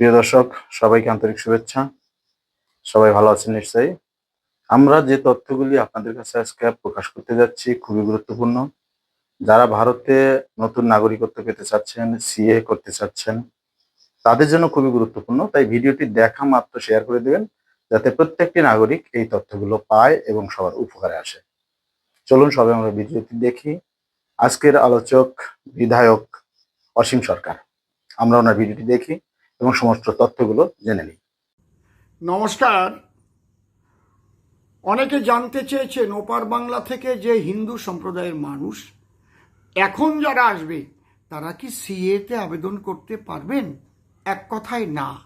প্রিয় দর্শক, সবাইকে আন্তরিক শুভেচ্ছা। সবাই ভালো আছেন নিশ্চয়ই? আমরা যে তথ্যগুলি আপনাদের কাছে আজকে প্রকাশ করতে যাচ্ছি খুবই গুরুত্বপূর্ণ। যারা ভারতে নতুন নাগরিকত্ব পেতে চাচ্ছেন সিএ করতে চাচ্ছেন, তাদের জন্য খুবই গুরুত্বপূর্ণ। তাই ভিডিওটি দেখা মাত্র শেয়ার করে দেবেন, যাতে প্রত্যেকটি নাগরিক এই তথ্যগুলো পায় এবং সবার উপকারে আসে। চলুন সবাই আমরা ভিডিওটি দেখি। আজকের আলোচক, বিধায়ক অসীম সরকার। আমরা ওনার ভিডিওটি দেখি। এবং সমস্ত তথ্যগুলো জেনে নিই নমস্কার। অনেকে জানতে চেয়েছেন ওপার বাংলা থেকে যে হিন্দু সম্প্রদায়ের মানুষ, এখন যারা আসবে, তারা কি সিএতে আবেদন করতে পারবেন? এক কথায় না।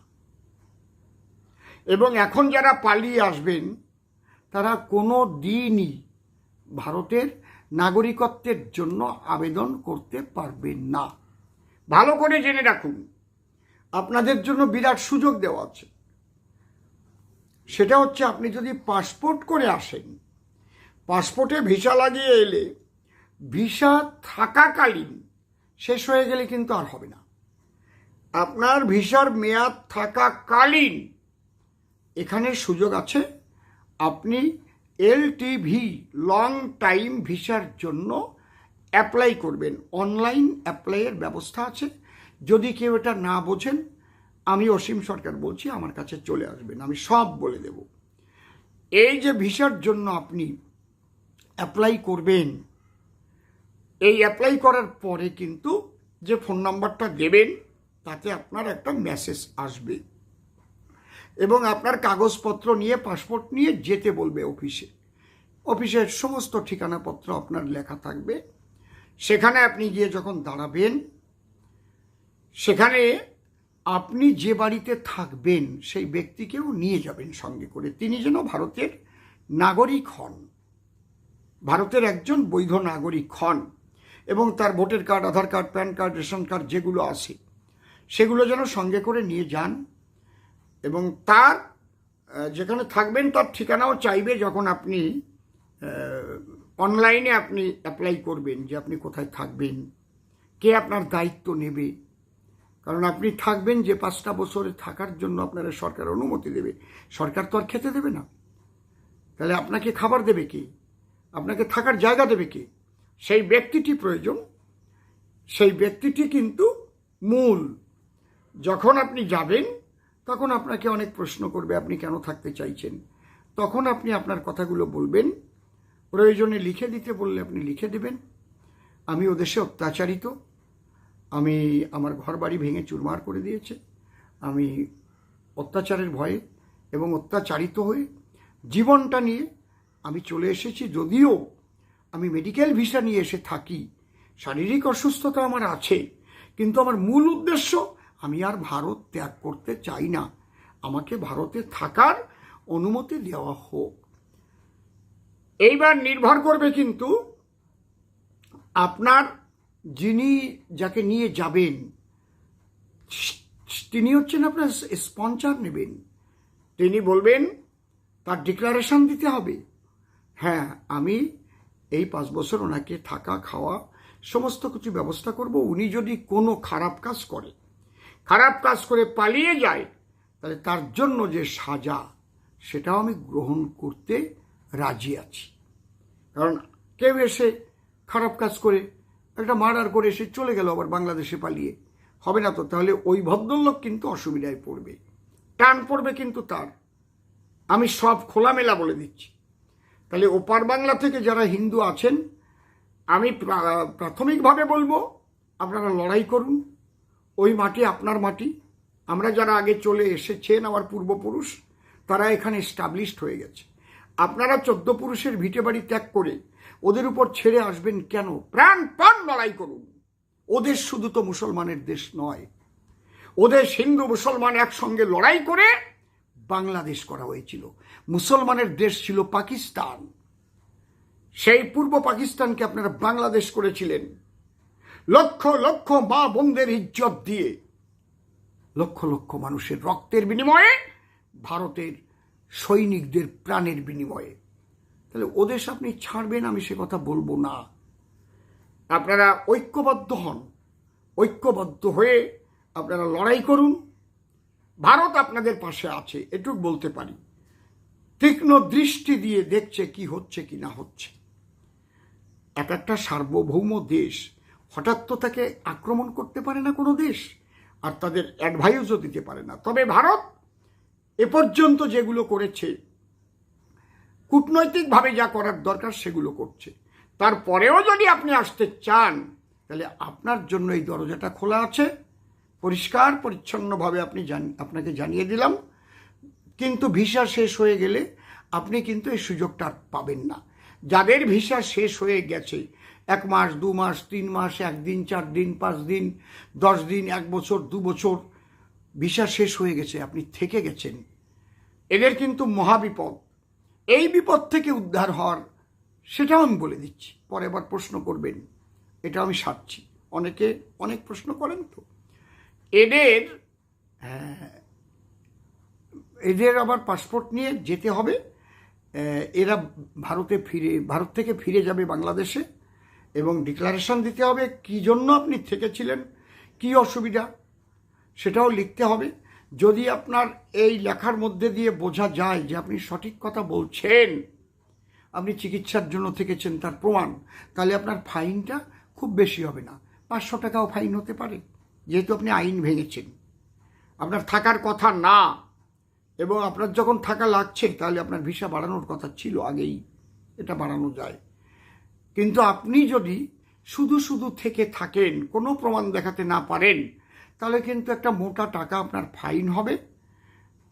এবং এখন যারা পালিয়ে আসবেন, তারা কোনো দিনই ভারতের নাগরিকত্বের জন্য আবেদন করতে পারবেন না। ভালো করে জেনে রাখুন। আপনাদের জন্য বিরাট সুযোগ দেওয়া আছে। সেটা হচ্ছে আপনি যদি পাসপোর্ট করে আসেন, পাসপোর্টে ভিসা লাগিয়ে এলে ভিসা থাকাকালীন শেষ হয়ে গেলে কিন্তু আর হবে না। আপনার ভিসার মেয়াদ থাকাকালীন এখানে সুযোগ আছে। আপনি এল এলটিভি লং টাইম ভিসার জন্য অ্যাপ্লাই করবেন। অনলাইন অ্যাপ্লাইয়ের ব্যবস্থা আছে। যদি কেউ এটা না বোঝেন, আমি অসীম সরকার বলছি, আমার কাছে চলে আসবেন। আমি সব বলে দেব। এই যে ভিসার জন্য আপনি অ্যাপ্লাই করবেন, এই অ্যাপ্লাই করার পরে কিন্তু যে ফোন নাম্বারটা দেবেন, তাতে আপনার একটা মেসেজ আসবে এবং আপনার কাগজপত্র নিয়ে পাসপোর্ট নিয়ে যেতে বলবে অফিসে অফিসের সমস্ত ঠিকানাপত্র আপনার লেখা থাকবে। সেখানে আপনি গিয়ে যখন দাঁড়াবেন সেখানে আপনি যে বাড়িতে থাকবেন, সেই ব্যক্তিকেও নিয়ে যাবেন সঙ্গে করে। তিনি যেন ভারতের নাগরিক হন। ভারতের একজন বৈধ নাগরিক হন এবং তার voter card, Aadhaar card, PAN card, ration card যেগুলো আছে, সেগুলো যেন সঙ্গে করে নিয়ে যান এবং তার যেখানে থাকবেন তার ঠিকানাও চাইবে যখন আপনি অনলাইনে আপনি অ্যাপ্লাই করবেন যে আপনি কোথায় থাকবেন, কে আপনার দায়িত্ব নেবে। কারণ আপনি থাকবেন যে পাঁচটা বছরে থাকার জন্য আপনারা সরকার অনুমতি দেবে। সরকার তো আর খেতে দেবে না। তাহলে আপনাকে খাবার দেবে কি? আপনাকে থাকার জায়গা দেবে কে? সেই ব্যক্তিটি প্রয়োজন। সেই ব্যক্তিটি কিন্তু মূল। যখন আপনি যাবেন, তখন আপনাকে অনেক প্রশ্ন করবে, আপনি কেন থাকতে চাইছেন? তখন আপনি আপনার কথাগুলো বলবেন। প্রয়োজনে লিখে দিতে বললে আপনি লিখে দেবেন। আমি ও দেশে অত্যাচারিত। আমি আমার ঘর বাড়ি ভেঙে চুরমার করে দিয়েছে। আমি অত্যাচারের ভয়ে এবং অত্যাচারিত হয়ে জীবনটা নিয়ে আমি চলে এসেছি। যদিও আমি মেডিকেল ভিসা নিয়ে এসে থাকি, শারীরিক অসুস্থতা আমার আছে, কিন্তু আমার মূল উদ্দেশ্য আমি আর ভারত ত্যাগ করতে চাই না। আমাকে ভারতে থাকার অনুমতি দেওয়া হোক। এইবার নির্ভর করবে কিন্তু আপনার যিনি যাকে নিয়ে যাবেন, তিনি হচ্ছেন আপনার স্পন্সর নেবেন। তিনি বলবেন, তার ডিক্লারেশন দিতে হবে। হ্যাঁ আমি এই পাঁচ বছর ওনাকে থাকা, খাওয়া, সমস্ত কিছু ব্যবস্থা করব। উনি যদি কোনো খারাপ কাজ করে, খারাপ কাজ করে পালিয়ে যায়, তাহলে তার জন্য যে সাজা, সেটাও আমি গ্রহণ করতে রাজি আছি। কারণ কেউ এসে খারাপ কাজ করে একটা মার্ডার করে এসে চলে গেল আবার বাংলাদেশে পালিয়ে। হবে না তো? তাহলে ওই ভদ্রলোক কিন্তু অসুবিধায় পড়বে। টান পড়বে কিন্তু তার। আমি সব খোলামেলা বলে দিচ্ছি। তাহলে ওপার বাংলা থেকে যারা হিন্দু আছেন, আমি প্রাথমিকভাবে বলব, আপনারা লড়াই করুন। ওই মাটি আপনার মাটি। আমরা যারা আগে চলে এসেছেন, আমার পূর্বপুরুষ, তারা এখানে স্টাবলিশড হয়ে গেছে। আপনারা চোদ্দ পুরুষের ভিটে বাড়ি ত্যাগ করে ওদের উপর ছেড়ে আসবেন কেন? প্রাণপণ লড়াই করুন। ওদের শুধু তো মুসলমানের দেশ নয়। ওদের হিন্দু মুসলমান একসঙ্গে লড়াই করে বাংলাদেশ করা হয়েছিল। মুসলমানের দেশ ছিল পাকিস্তান। সেই পূর্ব পাকিস্তানকে আপনারা বাংলাদেশ করেছিলেন। লক্ষ লক্ষ মা বোনদের ইজ্জত দিয়ে, লক্ষ লক্ষ মানুষের রক্তের বিনিময়ে, ভারতের সৈনিকদের প্রাণের বিনিময়ে। তাহলে ওদেশ আপনি ছাড়বেন, আমি সে কথা বলব না। আপনারা ঐক্যবদ্ধ হন। ঐক্যবদ্ধ হয়ে আপনারা লড়াই করুন। ভারত আপনাদের পাশে আছে, এটুক বলতে পারি। তীক্ষ্ণ দৃষ্টি দিয়ে দেখছে কি হচ্ছে কি না হচ্ছে। এক একটা সার্বভৌম দেশ হঠাৎ তো তাকে আক্রমণ করতে পারে না কোনো দেশ, আর তাদের অ্যাডভাইসও দিতে পারে না। তবে ভারত এ পর্যন্ত যেগুলো করেছে কূটনৈতিকভাবে যা করার দরকার সেগুলো করছে। তারপরেও যদি আপনি আসতে চান, তাহলে আপনার জন্য এই দরজাটা খোলা আছে। পরিষ্কার, পরিচ্ছন্নভাবে আপনি জান, আপনাকে জানিয়ে দিলাম। কিন্তু ভিসা শেষ হয়ে গেলে আপনি কিন্তু এই সুযোগটা পাবেন না। যাদের ভিসা শেষ হয়ে গেছে, এক মাস, দু মাস, তিন মাস, একদিন, চার দিন, পাঁচ দিন, দশ দিন, এক বছর, দু বছর ভিসা শেষ হয়ে গেছে, আপনি থেকে গেছেন। এদের কিন্তু মহাবিপদ। এই বিপদ থেকে উদ্ধার হওয়ার সেটাও আমি বলে দিচ্ছি। পরে আবার প্রশ্ন করবেন এটা আমি সারছি। অনেকে অনেক প্রশ্ন করেন তো। এদের হ্যাঁ, এদের আবার পাসপোর্ট নিয়ে যেতে হবে। এরা ভারতে ফিরে ভারত থেকে ফিরে যাবে বাংলাদেশে এবং ডিক্লারেশন দিতে হবে কি জন্য আপনি থেকেছিলেন কি অসুবিধা সেটাও লিখতে হবে। যদি আপনার এই লেখার মধ্যে দিয়ে বোঝা যায় যে আপনি সঠিক কথা বলছেন, আপনি চিকিৎসার জন্য থেকেছেন তার প্রমাণ, তাহলে আপনার ফাইনটা খুব বেশি হবে না। পাঁচশো টাকাও ফাইন হতে পারে, যেহেতু আপনি আইন ভেঙেছেন। আপনার থাকার কথা না, এবং আপনার যখন থাকা লাগছে, তাহলে আপনার ভিসা বাড়ানোর কথা ছিল আগেই, এটা বাড়ানো যায়। কিন্তু আপনি যদি শুধু শুধু থেকে থাকেন, কোনো প্রমাণ দেখাতে না পারেন তাহলে কিন্তু একটা মোটা টাকা আপনার ফাইন হবে।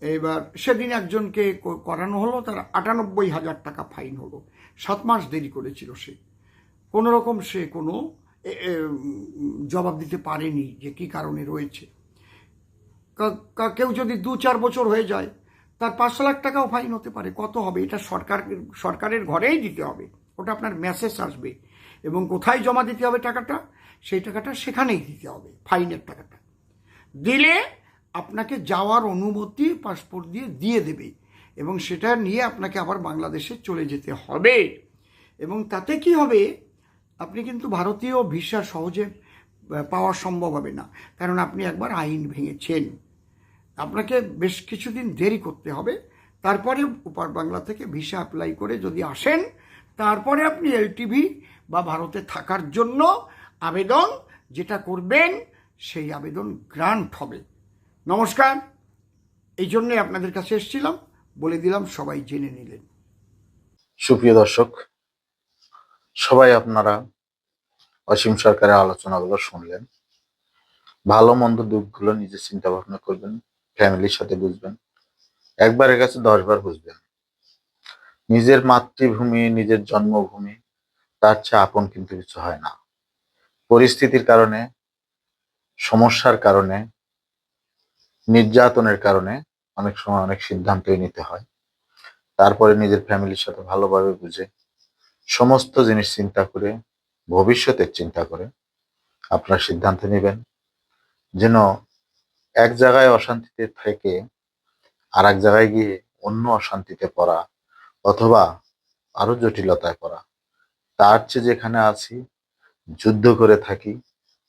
এবার সেদিন একজনকে করানো হলো, তার আটানব্বই হাজার টাকা ফাইন হলো। সাত মাস দেরি করেছিল সে। কোনো রকম সে কোনো জবাব দিতে পারেনি যে কি কারণে রয়েছে। কেউ যদি দু চার বছর হয়ে যায়, তার পাঁচ লাখ টাকাও ফাইন হতে পারে। কত হবে? এটা সরকার, সরকারের ঘরেই দিতে হবে। ওটা আপনার মেসেজ আসবে। এবং কোথায় জমা দিতে হবে টাকাটা? সেই টাকাটা সেখানেই দিতে হবে, ফাইনের টাকাটা। দিলে আপনাকে যাওয়ার অনুমতি পাসপোর্ট দিয়ে দিয়ে দেবে এবং সেটা নিয়ে আপনাকে আবার বাংলাদেশে চলে যেতে হবে। এবং তাতে কি হবে? আপনি কিন্তু ভারতীয় ভিসা সহজে পাওয়া সম্ভব হবে না। কারণ আপনি একবার আইন ভেঙেছেন। আপনাকে বেশ কিছুদিন দেরি করতে হবে। তারপরে উপার বাংলা থেকে ভিসা অ্যাপ্লাই করে যদি আসেন, তারপরে আপনি এলটিভি বা ভারতে থাকার জন্য আবেদন যেটা করবেন সেই আবেদন গ্রান্ট হবে। নমস্কার, এই জন্যে আপনাদের কাছে এসেছিলাম, বলে দিলাম সবাই জেনে নিলেন। সুপ্রিয় দর্শক, সবাই আপনারা অসীম সরকারের আলোচনাগুলো শুনলেন। ভালো মন্দ দুঃখগুলো নিজে চিন্তা ভাবনা করবেন, ফ্যামিলির সাথে বুঝবেন একবারের কাছে দশবার বুঝবেন। নিজের মাতৃভূমি, নিজের জন্মভূমি, তার চেয়ে আপন কিন্তু কিছু হয় না। পরিস্থিতির কারণে সমস্যার কারণে, নির্যাতনের কারণে অনেক সময় অনেক সিদ্ধান্তই নিতে হয়। তারপরে নিজের ফ্যামিলির সাথে ভালোভাবে বুঝে, সমস্ত জিনিস চিন্তা করে, ভবিষ্যতের চিন্তা করে আপনার সিদ্ধান্ত নেবেন। যেন এক জায়গায় অশান্তিতে থেকে আর এক জায়গায় গিয়ে অন্য অশান্তিতে পড়া অথবা আরও জটিলতায় পড়া, তার চেয়ে যেখানে আছি, যুদ্ধ করে থাকি,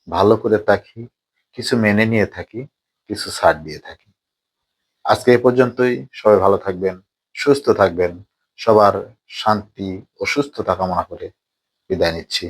ভালো করে থাকি কিছু মেনে নিয়ে থাকি, কিছু ছাড় দিয়ে থাকি। আজকে এ পর্যন্তই। সবাই ভালো থাকবেন, সুস্থ থাকবেন। সবার শান্তি ও সুস্থতা কামনা করে বিদায় নিচ্ছি।